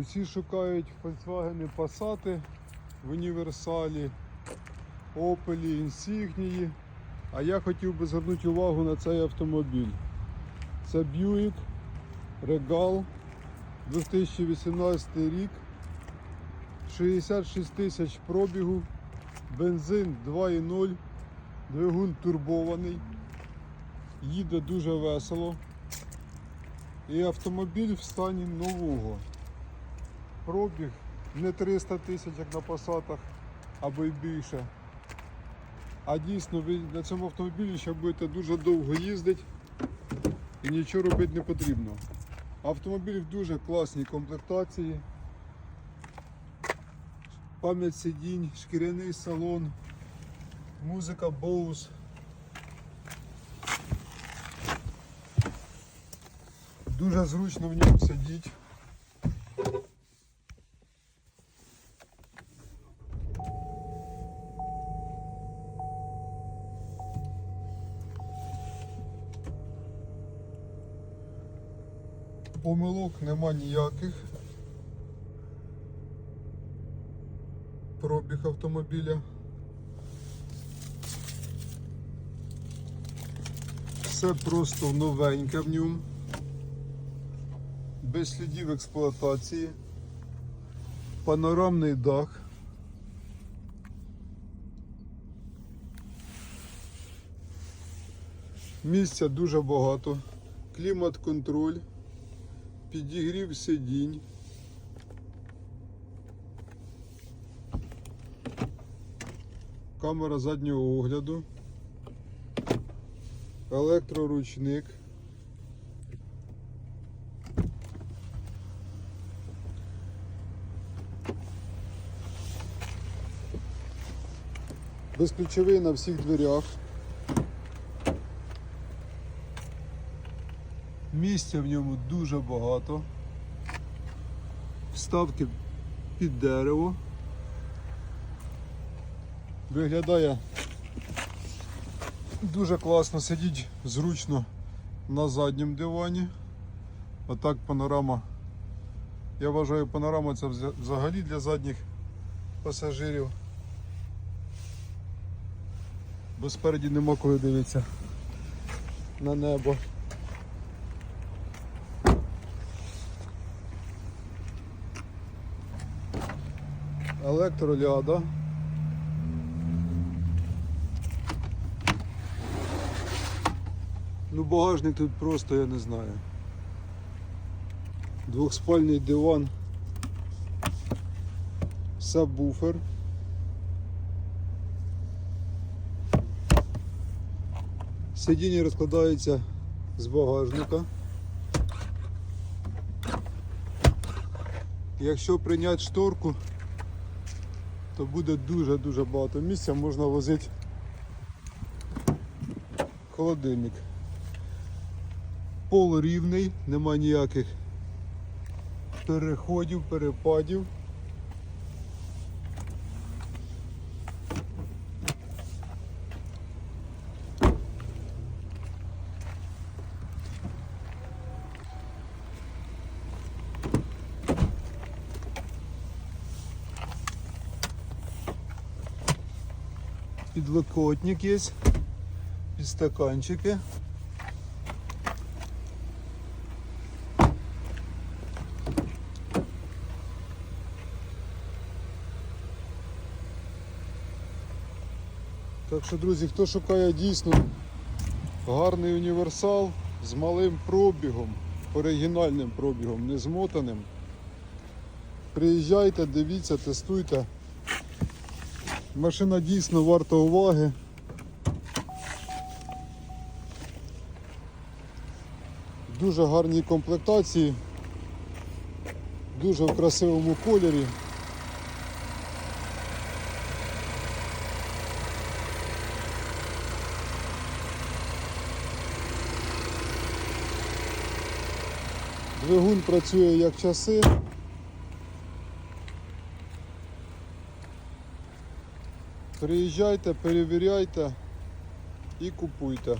Усі шукають Volkswagen Passat в універсалі, Opel, Insignia. А я хотів би звернути увагу на цей автомобіль. Це Buick Regal 2018 рік. 66 тисяч пробігу, бензин 2,0, двигун турбований, їде дуже весело. І автомобіль в стані нового. Пробіг не 300 тисяч, як на пасатах, або й більше. А дійсно ви на цьому автомобілі ще будете дуже довго їздити і нічого робити не потрібно. Автомобіль в дуже класній комплектації. Пам'ять сидінь, шкіряний салон, музика Bose. Дуже зручно в ньому сидіти. Помилок нема ніяких. Пробіг автомобіля. Все просто новеньке в ньому. Без слідів експлуатації. Панорамний дах. Місця дуже багато. Клімат-контроль, підігрів сидінь. Камера заднього огляду, електроручник. Безключовий на всіх дверях. Місця в ньому дуже багато. Вставки під дерево. Виглядає дуже класно сидіть зручно на задньому дивані. Отак панорама. Я вважаю, панорама це взагалі для задніх пасажирів. Бо спереді нема коли дивитися на небо. Електроляда. Ну багажник тут просто я не знаю. Двохспальний диван. Сабвуфер. Сидіння розкладається з багажника. Якщо прийняти шторку, то буде дуже-дуже багато місця, можна возити холодильник. Пол рівний, нема ніяких переходів, перепадів. Підлокотник є, підстаканчики. Так що, друзі, хто шукає дійсно гарний універсал з малим пробігом, оригінальним пробігом, не змотаним, приїжджайте, дивіться, тестуйте. Машина дійсно варта уваги. Дуже гарній комплектації, дуже в красивому кольорі. Двигун працює як часи. Приїжджайте, перевіряйте і купуйте.